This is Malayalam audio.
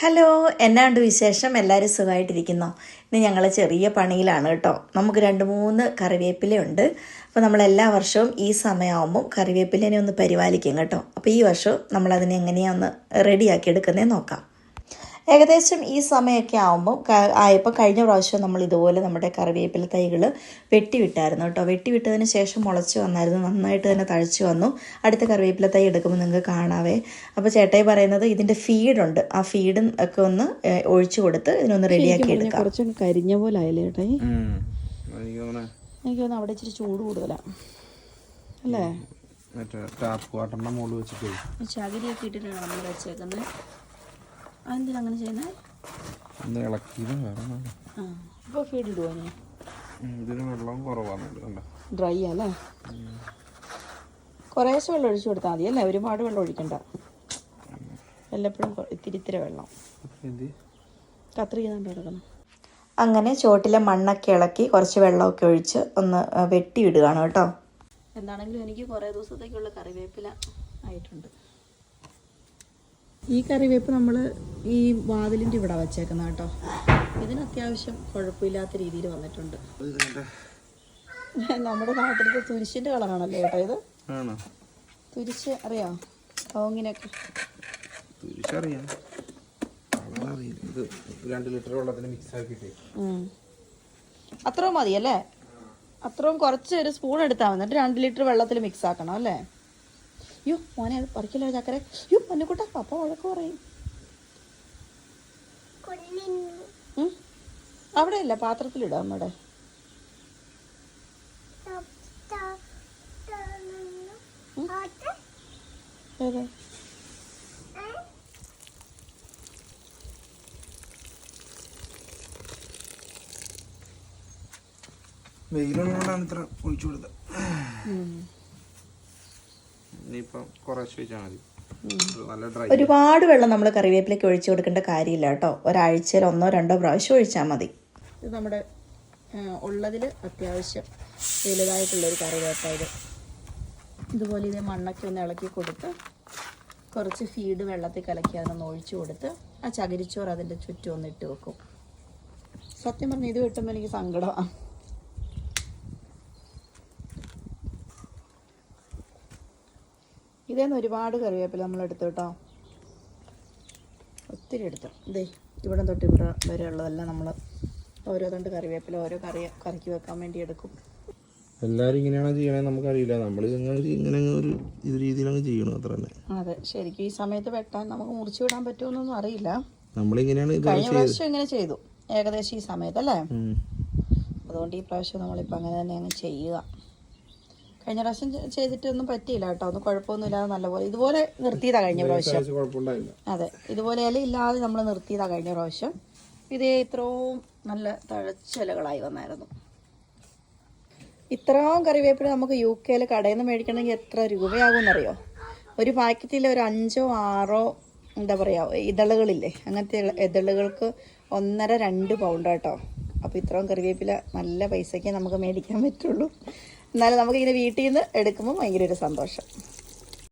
ഹലോ എന്നാണ്ട് വിശേഷം? എല്ലാവരും സുഖമായിട്ടിരിക്കുന്നോ? ഇന്ന് ഞങ്ങൾ ചെറിയ പണിയിലാണ് കേട്ടോ. നമുക്ക് രണ്ട് മൂന്ന് കറിവേപ്പിലയുണ്ട് അപ്പോൾ നമ്മൾ എല്ലാ വർഷവും ഈ സമയമാകുമ്പോൾ കറിവേപ്പിലേനെ ഒന്ന് പരിപാലിക്കും കേട്ടോ. അപ്പോൾ ഈ വർഷവും നമ്മളതിനെ എങ്ങനെയാണ് ഒന്ന് റെഡിയാക്കി എടുക്കുന്നതെന്ന് നോക്കാം. ഏകദേശം ഈ സമയമൊക്കെ ആകുമ്പോൾ ആയപ്പോൾ കഴിഞ്ഞ പ്രാവശ്യം നമ്മൾ ഇതുപോലെ നമ്മുടെ കറിവേപ്പില തൈകൾ വെട്ടിവിട്ടായിരുന്നു കേട്ടോ. വെട്ടിവിട്ടതിന് ശേഷം മുളച്ച് വന്നായിരുന്നു. നന്നായിട്ട് തന്നെ തഴച്ചു വന്നു. അടുത്ത കറിവേപ്പില തൈ എടുക്കുമ്പോൾ നിങ്ങൾക്ക് കാണാവേ. അപ്പോൾ ചേട്ടായി പറയുന്നത് ഇതിന്റെ ഫീഡുണ്ട്. ആ ഫീഡും ഒക്കെ ഒന്ന് ഒഴിച്ചു കൊടുത്ത് ഇതിനൊന്ന് റെഡിയാക്കി എടുക്കാം. കുറച്ച് കരിഞ്ഞ പോലെ ആയില്ലേ ചേട്ടായി? എനിക്ക് തോന്നുന്നു അവിടെ ഇച്ചിരി ചൂട് കൂടുതലാണ് അല്ലേ? മറ്റേ ടാപ്പ് വാട്ടറിന്റെ മുകളിൽ വെച്ചിട്ട് ഈ ചകിരിയൊക്കെ ഇട്ടിട്ടാണ് നമ്മൾ വെച്ചേക്കുന്നത് അതെന്തിനാ അങ്ങനെ ചെയ്യുന്നത് ഒന്ന് ഇളക്കിയത് വേറെ ആ ഇപ്പോൾ ഫീഡ് ഇടുവോ ഞാൻ ഇതിന് വെള്ളം കുറവാണ് കണ്ട ഡ്രൈ അല്ലേ? കുറേശ്ശെ വെള്ളം ഒഴിച്ചു കൊടുത്താൽ മതി അല്ലേ? ഒരുപാട് വെള്ളം ഒഴിക്കണ്ട. വല്ലപ്പോഴും ഇത്തിരി ഇത്തിരി വെള്ളം. എന്ത്? കത്രിക കണ്ടു കിടക്കണം. അങ്ങനെ ചോട്ടിലെ മണ്ണൊക്കെ ഇളക്കി കുറച്ച് വെള്ളമൊക്കെ ഒഴിച്ച് ഒന്ന് വെട്ടി വെട്ടിയിടുകയാണ് കേട്ടോ. എന്താണെങ്കിലും എനിക്ക് കുറേ ദിവസത്തേക്കുള്ള കറിവേപ്പില ആയിട്ടുണ്ട്. ഈ കറിവേപ്പ് നമ്മൾ ഈ വാതിലിന്റെ ഇവിടെ വച്ചേക്കുന്ന കേട്ടോ. ഇതിന് അത്യാവശ്യം കുഴപ്പമില്ലാത്ത രീതിയിൽ വന്നിട്ടുണ്ട്. നമ്മുടെ നാട്ടിലത്തെ തുരിശിന്റെ കളറാണല്ലോ കേട്ടോ ഇത്. ആണോ? തുരിശ് അറിയാം? കവുങ്ങിനൊക്കെ രണ്ട് ലിറ്റർ വെള്ളത്തിന് മിക്സ് ആക്കിയിട്ടേ. അത്രയും മതിയല്ലേ? അത്രയും കുറച്ച് ഒരു സ്പൂൺ എടുത്താൽ മതി. എന്നിട്ട് രണ്ട് ലിറ്റർ വെള്ളത്തിൽ മിക്സ് ആക്കണം അല്ലേ? അയ്യോ മോനെ അത് പറിക്കല്ലോ ചക്കരെ? യോ മഞ്ഞക്കൂട്ട പപ്പ വഴക്ക് പറയും. അവിടെ അല്ല പാത്രത്തിലിടാം നമ്മുടെ ഏത്? വെയിലുള്ളതുകൊണ്ടാണ് ഇത്ര ഒഴിച്ചു കൊടുത്തത്. ഇനിയിപ്പം കുറച്ച് വെച്ചാൽ മതി. നല്ല ഡ്രൈ ഒരുപാട് വെള്ളം നമ്മൾ കറിവേപ്പിലേക്ക് ഒഴിച്ചു കൊടുക്കേണ്ട കാര്യമില്ല കേട്ടോ. ഒരാഴ്ചയിൽ ഒന്നോ രണ്ടോ പ്രാവശ്യം ഒഴിച്ചാൽ മതി. ഇത് നമ്മുടെ ഉള്ളതിൽ അത്യാവശ്യം വലുതായിട്ടുള്ളൊരു കറിവേപ്പ ഇത്. ഇതുപോലെ ഇതേ മണ്ണൊക്കെ ഒന്ന് ഇളക്കി കൊടുത്ത് കുറച്ച് ഫീഡ് വെള്ളത്തിൽ കലക്കി അതിനൊന്ന് ഒഴിച്ചു കൊടുത്ത് ആ ചകിരിച്ചോറ് അതിന്റെ ചുറ്റും ഒന്ന് ഇട്ട് വെക്കും. സത്യം പറഞ്ഞാൽ ഇത് കിട്ടുമ്പോൾ എനിക്ക് സങ്കടമാണ് ഇതേന്ന് ഒരുപാട് കറിവേപ്പില നമ്മൾ എടുത്തു കേട്ടോ. ഒത്തിരി എടുത്തു. ഇതേ ഇവിടെ തൊട്ട് ഇവിടെ വരെ ഉള്ളതെല്ലാം നമ്മൾ ഓരോ തണ്ട് കറിവേപ്പില ഓരോ കറി കറിക്ക് വെക്കാൻ വേണ്ടി എടുക്കും. എല്ലാരും ഇങ്ങനെയാണോ ചെയ്യണേ നമുക്കറിയില്ല. നമ്മൾ ഇങ്ങനെ ഒരു ഇത് രീതിയിലാണ് ചെയ്യണം അത്ര തന്നെ. അതെ ശരിക്കും ഈ സമയത്ത് വെട്ടാൻ നമുക്ക് മുറിച്ചു വിടാൻ പറ്റുമെന്നൊന്നും അറിയില്ല. നമ്മളിങ്ങനെയാണ് ഇത് കഴിഞ്ഞ പ്രാവശ്യം ഇങ്ങനെ ചെയ്തു. ഏകദേശം ഈ സമയത്ത് അല്ലേ അതുകൊണ്ട് ഈ പ്രാവശ്യം നമ്മളിപ്പോൾ അങ്ങനെ തന്നെ അങ്ങ് ചെയ്യുക. കഴിഞ്ഞ പ്രാവശ്യം ചെയ്തിട്ടൊന്നും പറ്റിയില്ല കേട്ടോ. ഒന്നും കുഴപ്പമൊന്നുമില്ലാതെ നല്ലപോലെ. ഇതുപോലെ നിർത്തിയതാ കഴിഞ്ഞ പ്രാവശ്യം. അതെ. ഇതുപോലെ ഇലയില്ലാതെ നമ്മൾ നിർത്തിയതാ കഴിഞ്ഞ പ്രാവശ്യം. ഇതേ ഇത്രയും നല്ല തഴച്ചിലകളായി വന്നായിരുന്നു. ഇത്രയും കറിവേപ്പില നമുക്ക് യു കെയിൽ കടയിൽ നിന്ന് മേടിക്കണമെങ്കിൽ എത്ര രൂപയാകുമെന്നറിയോ? ഒരു പാക്കറ്റിൽ ഒരു അഞ്ചോ ആറോ എന്താ പറയുക ഇതളുകളില്ലേ? അങ്ങനത്തെ ഇതളുകൾക്ക് ഒന്നര രണ്ട് പൗണ്ട് കേട്ടോ. അപ്പോൾ ഇത്രയും കറിവേപ്പില നല്ല പൈസയ്ക്ക് നമുക്ക് മേടിക്കാൻ പറ്റുള്ളൂ. എന്നാലും നമുക്ക് ഇങ്ങനെ വീട്ടിൽ നിന്ന് എടുക്കുമ്പോൾ ഭയങ്കര ഒരു സന്തോഷം.